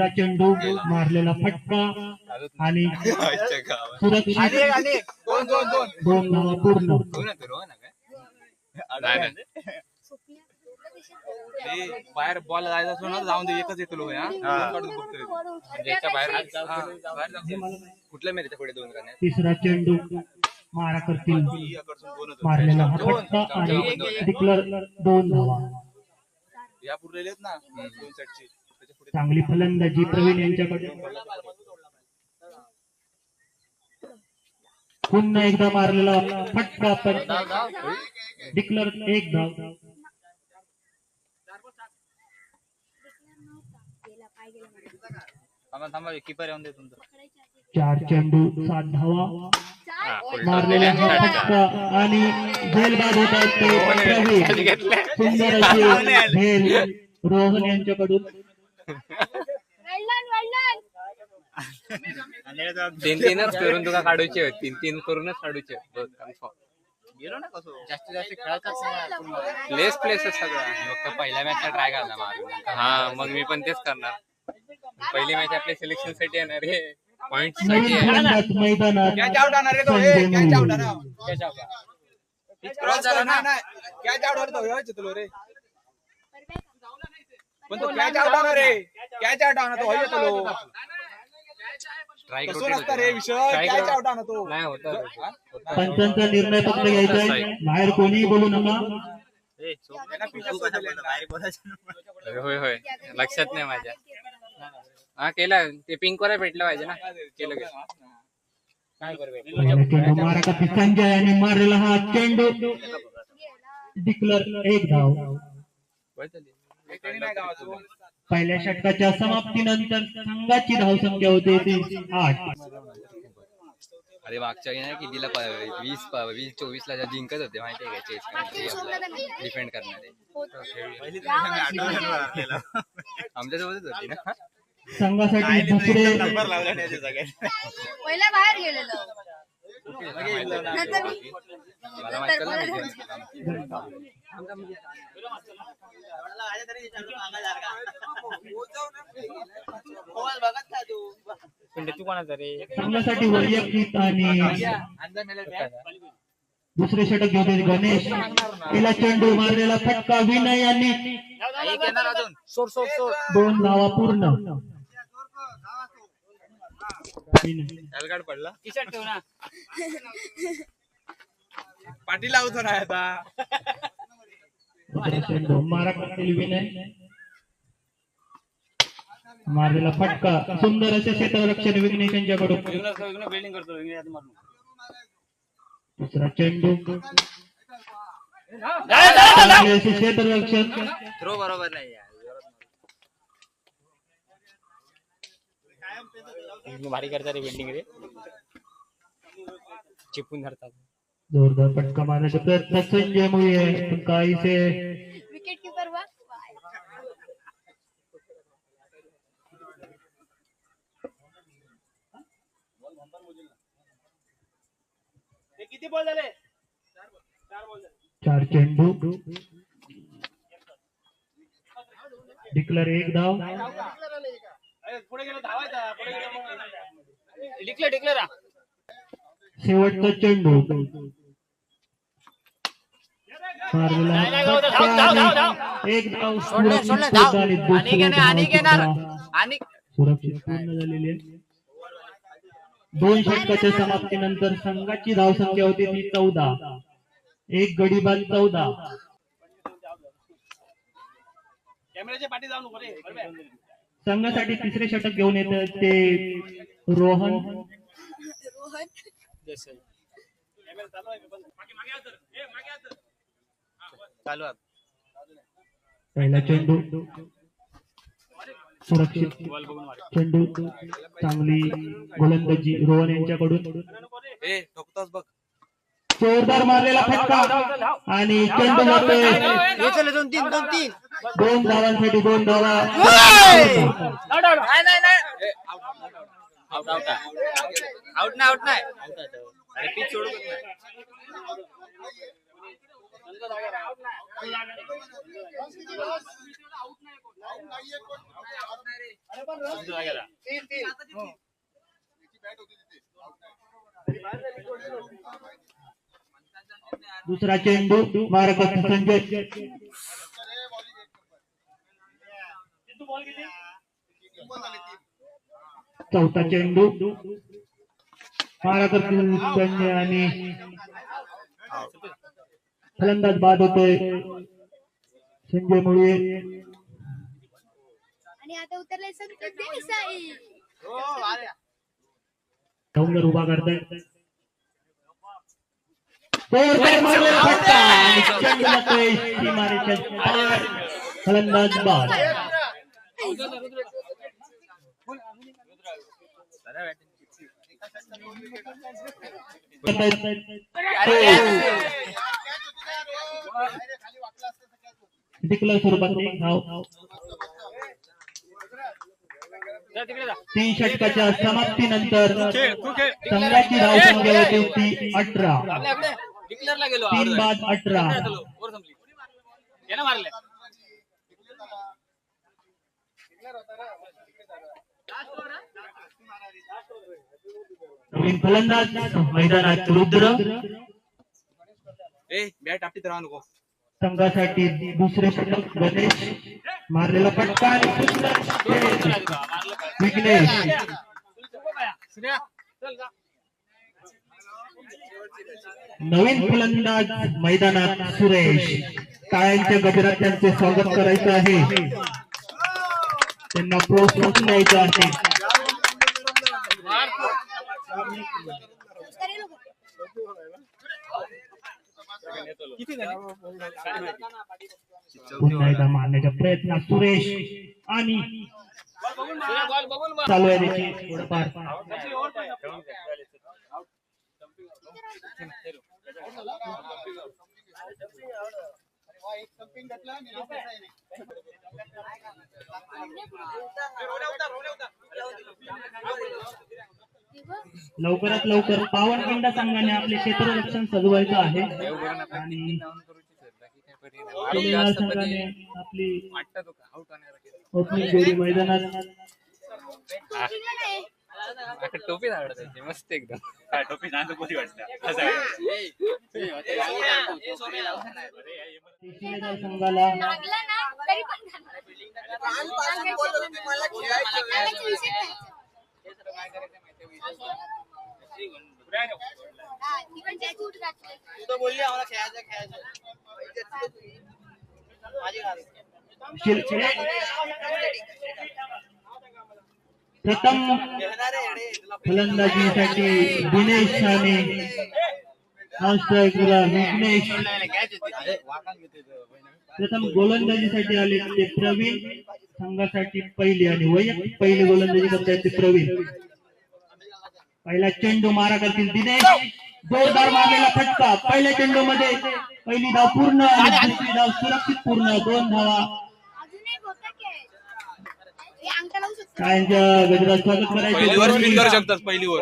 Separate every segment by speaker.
Speaker 1: दुसरा चेंडू मारलेला फटका आणि
Speaker 2: दोन दोन दोन.
Speaker 1: दोन धावा पूर्ण.
Speaker 2: बाहेर बॉल जायचा असलो ना जाऊन दे एकच येतो म्हणजे याच्या बाहेर हा. कुठल्या मेरेच्या पुढे दोन रन
Speaker 1: तिसरा चेंडू मारा करतील. मारलेला हा फटका आणि डिक्लर दोन धावा
Speaker 2: या पुढे आहेत ना. दोन सेटची
Speaker 1: चांगली फलंदाजी प्रवीण यांच्याकडे. पुन्हा एकदा मारलेला फटका पण. डिक्लर एक धाव.
Speaker 2: थांबा थांबा किपर येऊन दे तुमचं.
Speaker 1: चार चेंडू सात धावा. मारलेला हा फटका आणि झेलबाद होत आहेत ते प्रवीण. सुंदर अशी झेल रोहन यांच्याकडून.
Speaker 3: तीन तीनच करून तुका काढूचे तीन तीन करूनच काढूचे
Speaker 2: गेलो ना कसं? जास्तीत जास्त खेळायचं
Speaker 3: प्लेस प्लेस सगळं.
Speaker 2: फक्त पहिल्या मॅचला ट्राय करणार मारून
Speaker 3: हा मग मी पण तेच करणार. पहिली मॅच आपल्या सिलेक्शनसाठी येणार रे
Speaker 1: पॉइंटसाठी
Speaker 2: कॅच आउट आणणार रे तो ए
Speaker 1: संजय
Speaker 2: कॅच आउट
Speaker 1: मोरे.
Speaker 2: आणा कॅच आउट क्रॉस झाला ना. कॅच आउट होतो व्हायचं तुला रे. पण तो कॅच आउट आणणार रे कॅच आउट आणा तो. व्हायचं तुला
Speaker 3: Strike
Speaker 2: कसं
Speaker 3: rotate
Speaker 2: नसतं रे
Speaker 3: होतं.
Speaker 2: विषय.
Speaker 3: Strike
Speaker 2: catch
Speaker 3: rotate.
Speaker 2: आउट आणा तो.
Speaker 3: नाही होत
Speaker 2: हा?
Speaker 1: पंचांचा निर्णय फक्त घ्यायचा आहे. बाहेर कोणीही बोलू नका.
Speaker 3: होय होय. लक्षात नाही माझ्या. हा केला. ते पिंक वाला भेटलं पाहिजे ना. केलं
Speaker 1: चेंडू मारा मारलेला हा चेंडू. डिक्लर एक धाव. पहिल्या षटकाच्या समाप्तीनंतर संघाची धावसंख्या होते ती आठ.
Speaker 3: अरे मागच्या नाही की दिला प- वीस वीस चोवीस ला ज्या जिंकत होते माहिती आहे का? चेस डिपेंड करणारे. आमच्या सोबतच होती ना?
Speaker 1: संघासाठी दुसरे
Speaker 4: पहिला बाहेर गेलेलो. मी-
Speaker 3: मला माहीत नाही
Speaker 1: संघासाठी वैयक्तिक आणि. दुसरे षटक घेऊन गणेश. तिला चेंडू मारलेला फटका विनय यांनी दोन धावा पूर्ण.
Speaker 3: एलगाड पडला.
Speaker 2: पाठी लावतो ना आता.
Speaker 1: मारा विनय. मारलेला फटका. सुंदर असे क्षेत्ररक्षण विघ्नेश यांच्याकडून
Speaker 2: बिल्डिंग करतो
Speaker 1: दुसरा चेंडू. क्षेत्ररक्षण
Speaker 3: थ्रो बरोबर नाही
Speaker 2: भारी करता रे बिल्डिंग रे. चिपून धरतात
Speaker 1: जोरदार फटका मारण्याचा प्रयत्न संजय मुळे आहे पण काहीसे
Speaker 4: विकेट किपर वा
Speaker 2: किती बॉल झाले?
Speaker 1: चार चेंडू. डिक्लर एक धाव शेवटचा चेंडू. एक धाव सुरक्षित पूर्ण झालेली दोन षटकाच्या समाप्तीनंतर संघाची धावसंख्या होती ती चौदा. एक गडी बाद चौदा.
Speaker 2: कॅमेऱ्याच्या पाठी जाऊ नको रे बरोबर
Speaker 1: संघासाठी तिसरे षटक घेऊन येत ते रोहन.
Speaker 4: रोहन.
Speaker 1: पहिला चेंडू. सुरक्षित चेंडू. चांगली गोलंदाजी रोहन यांच्याकडून.
Speaker 2: बघ.
Speaker 1: जोरदार मारलेला फटका. आणि चेंडू जातोय
Speaker 2: दोन तीन दोन तीन.
Speaker 1: दोन धावांसाठी दोन धावा.
Speaker 2: नाही नाही नाही. आउट आउट आउट नाही आउट नाही. अरे पीच सोडू नाही.
Speaker 1: दुसरा चेंडू मारक संजय. चौथा चेंडू मारक संजय आणि फलंदाज बाद होतोय संजय मुळे.
Speaker 4: आणि आता उतरले संकेत देसाई
Speaker 1: डोंगर उभा करताय जोरदार मारलेला फटका आणि चेंडू जातोय सीमारेषेत पार. फलंदाज बाद डिक्लेअर स्वरूपात धाव. तीन षटकाच्या समाप्तीनंतर संघाची धाव संख्या होती ती अठरा.
Speaker 3: डिक्लेअरला गेलो
Speaker 1: तीन बाद अठरा.
Speaker 3: वर संपली. यानं मारले
Speaker 1: नवीन फलंदाज मैदानात रुद्र.
Speaker 2: ए बॅट आपली तर नको.
Speaker 1: संघासाठी दुसरे षटक गणेश. मारलेला फटका. विघ्नेश. नवीन फलंदाज मैदानात सुरेश. टाळ्यांच्या गजरात त्यांचे स्वागत करायचं आहे. त्यांना प्रोत्साहन द्यायचं आहे. पुन्हा एकदा प्रयत्नात सुरेश आणि चालू आहे त्याची थोडंफार. लवकरात लवकर पावनखिंड संघाने आपले क्षेत्ररक्षण सजवायचं आहे. आणि संघाने आपली ओपनिंग जोडी मैदानात.
Speaker 3: टोपी आवडत मस्त एकदम.
Speaker 2: टोपी जाणं कोणी
Speaker 1: संघाला?
Speaker 4: लागला ना तरी पण सांगायचा विषय नाही. हा, ती पण त्याची उठ घातली.
Speaker 1: शिल- प्रथम फलंदाजीसाठी दिनेश ठाणे विघ्नेश. प्रथम गोलंदाजीसाठी आले ते प्रवीण. संघासाठी पहिली आणि वैयक्तिक पहिली गोलंदाजी करतायत ते प्रवीण. पहिला चेंडू मारा करतील दिनेश. जोरदार मारलेला फटका. पहिल्या चेंडू मध्ये पहिली धाव पूर्ण आणि दुसरी धाव सुरक्षित पूर्ण. दोन धावा
Speaker 4: अजून एक होता की हे अंगठा लावू शकतो
Speaker 1: कायमच्या गजरात स्वागत
Speaker 2: पहिलीवर स्पिन करू
Speaker 1: करायचे
Speaker 2: शकतात पहिलीवर.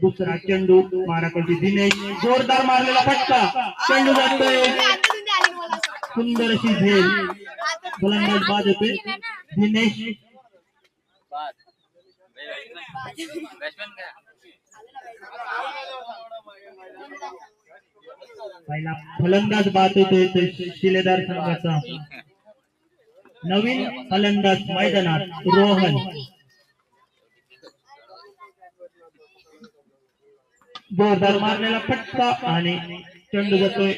Speaker 2: दुसरी
Speaker 1: चेंडू मारा करतील दिनेश. जोरदार मारलेला फटका. चेंडू जातोय. सुंदर अशी झेल. गोलंदाज बाद होते दिनेश. पहिला फलंदाज बाद होतोय तो शिलेदार संघाचा. नवीन फलंदाज मैदानात रोहन. जोरदार मारलेला फटका आणि चेंडू जातोय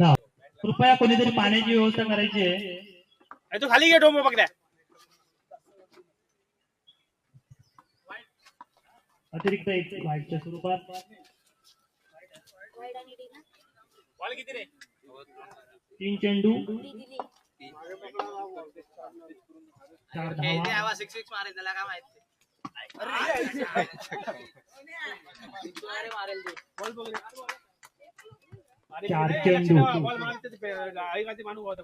Speaker 1: धाव कृपया कोणीतरी पाण्याची व्यवस्था करायची आहे.
Speaker 5: तू खाली घे डोंब पकड्या.
Speaker 1: अतिरिक्त एक वाईटच्या स्वरूपात. तीन चेंडू. चार धावा
Speaker 5: सिक्स सिक्स मारेल त्याला काय माहिती
Speaker 1: चार चेंडू
Speaker 5: बॉल मारते ते पे- आई गाती मानू होता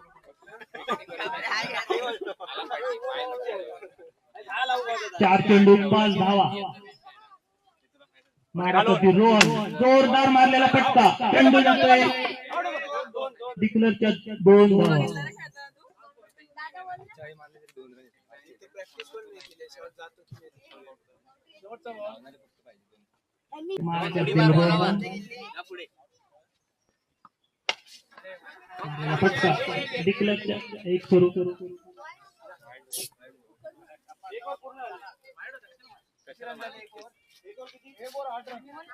Speaker 1: चार चेंडू पाच धावा मारत होती रोहन जोरदार मारलेला फटका चेंडू जातोय डिक्लरच्या दोन धावा एक सुरू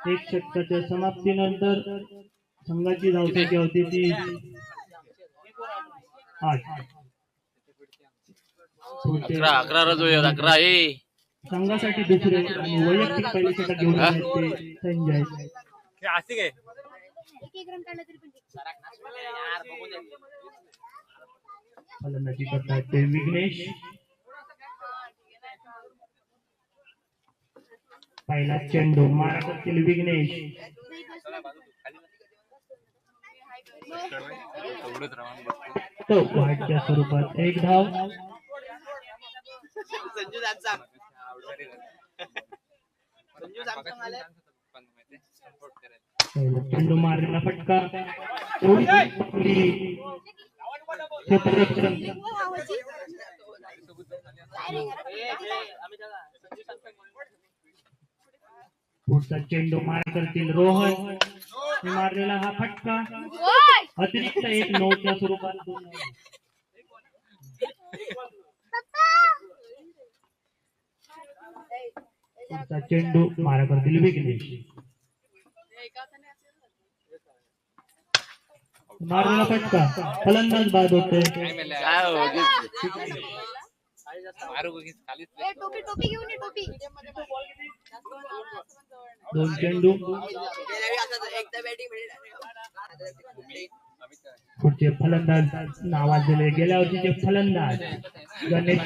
Speaker 1: एक षटकाच्या समाप्तीनंतर संघाची धावसंख्या होती ती आठ.
Speaker 6: अकरा अकरा रजो अकरा ए.
Speaker 1: संघासाठी दुसरे आणि वैयक्तिक पहिले षटक घेऊन संजय.
Speaker 5: हे असते काय
Speaker 4: एक एक रन काढला तरी पण ठीक.
Speaker 1: फलंदाजी करतायत ते विघ्नेश. पहिला चेंडू मारा करतील विघ्नेश तो स्वरूपात एक धाव. चेंडू मारलेला फटका. क्षेत्ररक्षण
Speaker 4: हो,
Speaker 1: पुढचा चेंडू मारा करतील रोहन. मारलेला हा फटका. अतिरिक्त एक नऊच्या स्वरूपात दोन. पुढचा चेंडू मारा करतील विघ्नेश मारलेला फटका. फलंदाज बाद होते
Speaker 6: हो,
Speaker 1: दोन चेंडू. पुढचे फलंदाज नावाजलेले गेल्या वर्षीचे फलंदाज गणेश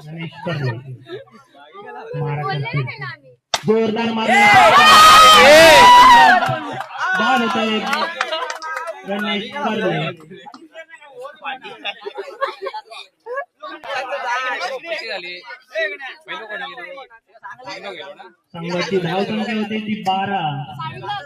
Speaker 1: गणेश कर्णे मारा
Speaker 4: बोलले
Speaker 1: करतील.
Speaker 4: नाही ना आम्ही.
Speaker 1: जोरदार होते. गणेश कर्णे
Speaker 3: किती झाली. पहिलं कोण गेलो पहिलं गेलो ना?
Speaker 1: संघाची धाव संख्या होती? ती बारा.
Speaker 3: आणि हळू.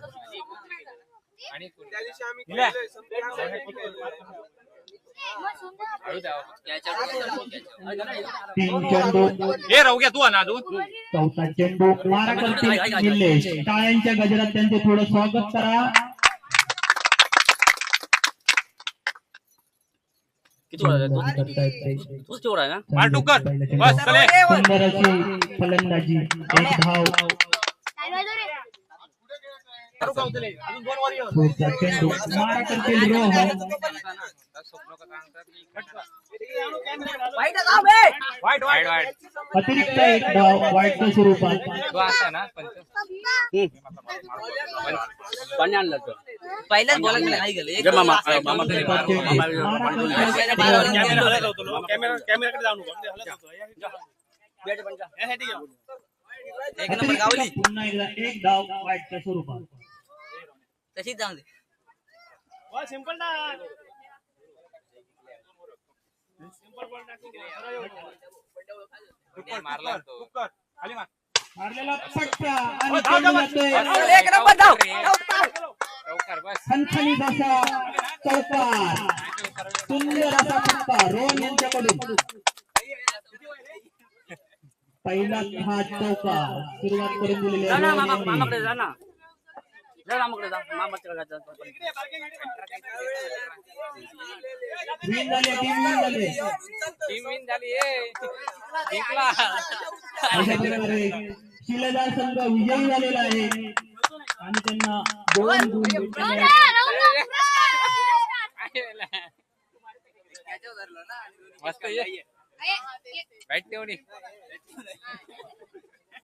Speaker 1: तीन चेंडू.
Speaker 5: हे राहू घ्या तू ना तू
Speaker 1: चौथा चेंडू. मारा करतील निलेश. टाळ्यांच्या गजरात त्यांचे थोडं स्वागत करा.
Speaker 6: किती ओढा
Speaker 1: बंद करतायत ते.
Speaker 6: तूच तेवढा आहे ना?
Speaker 5: मार टुकर
Speaker 1: पहिल्या
Speaker 5: बस
Speaker 1: चेंडूत
Speaker 5: चले.
Speaker 1: सुंदर अशी फलंदाजी एक धाव. पुढचा चेंडू.
Speaker 5: वाईट वाईट
Speaker 3: वाईट. वाईट
Speaker 1: अतिरिक्त एक धाव वाईटच्या स्वरूपात.
Speaker 3: तो असा ना पंच.
Speaker 6: पाणी आणलं तर.
Speaker 7: पहिल्याच बॉल नाही गेले.
Speaker 6: मामा मामा मामा
Speaker 5: कॅमेरा कॅमेराकडे जाऊ नको हलत होतो. या- यासाठी.
Speaker 7: एक नंबर गावली.
Speaker 1: अतिरिक्त पुन्हा एकदा एक धाव वाईटच्या स्वरूपात.
Speaker 7: तशीच जाऊ दे.
Speaker 5: बॉल सिंपल ना. सिंपल बॉल टाकून
Speaker 3: मारला तो.
Speaker 5: टुकर. खाली मार.
Speaker 1: मारलेला फटका आणि चेंडू जातोय
Speaker 7: एक नंबर धाव
Speaker 1: खणखणीत असा चौकार सुंदर असा फटका रोहन यांच्याकडून. पहिला हा चौकार सुरुवात करून दिलेली आहे
Speaker 6: ना
Speaker 1: रोहन
Speaker 6: मामा मामाकडे
Speaker 1: यांनी.
Speaker 6: जा ना. जा मामाकडे जा. मामाकडे जा
Speaker 1: Win झाले टीम विन झाले.
Speaker 3: टीम विन झाली ए. जिंकला.
Speaker 1: अशा प्रकारे शिलेदार संघ विजयी झालेला आहे. आणि त्यांना दोन गुण भेटलेले आहेत.
Speaker 3: मस्त ये
Speaker 4: ए, ए,
Speaker 3: बॅट तेवढी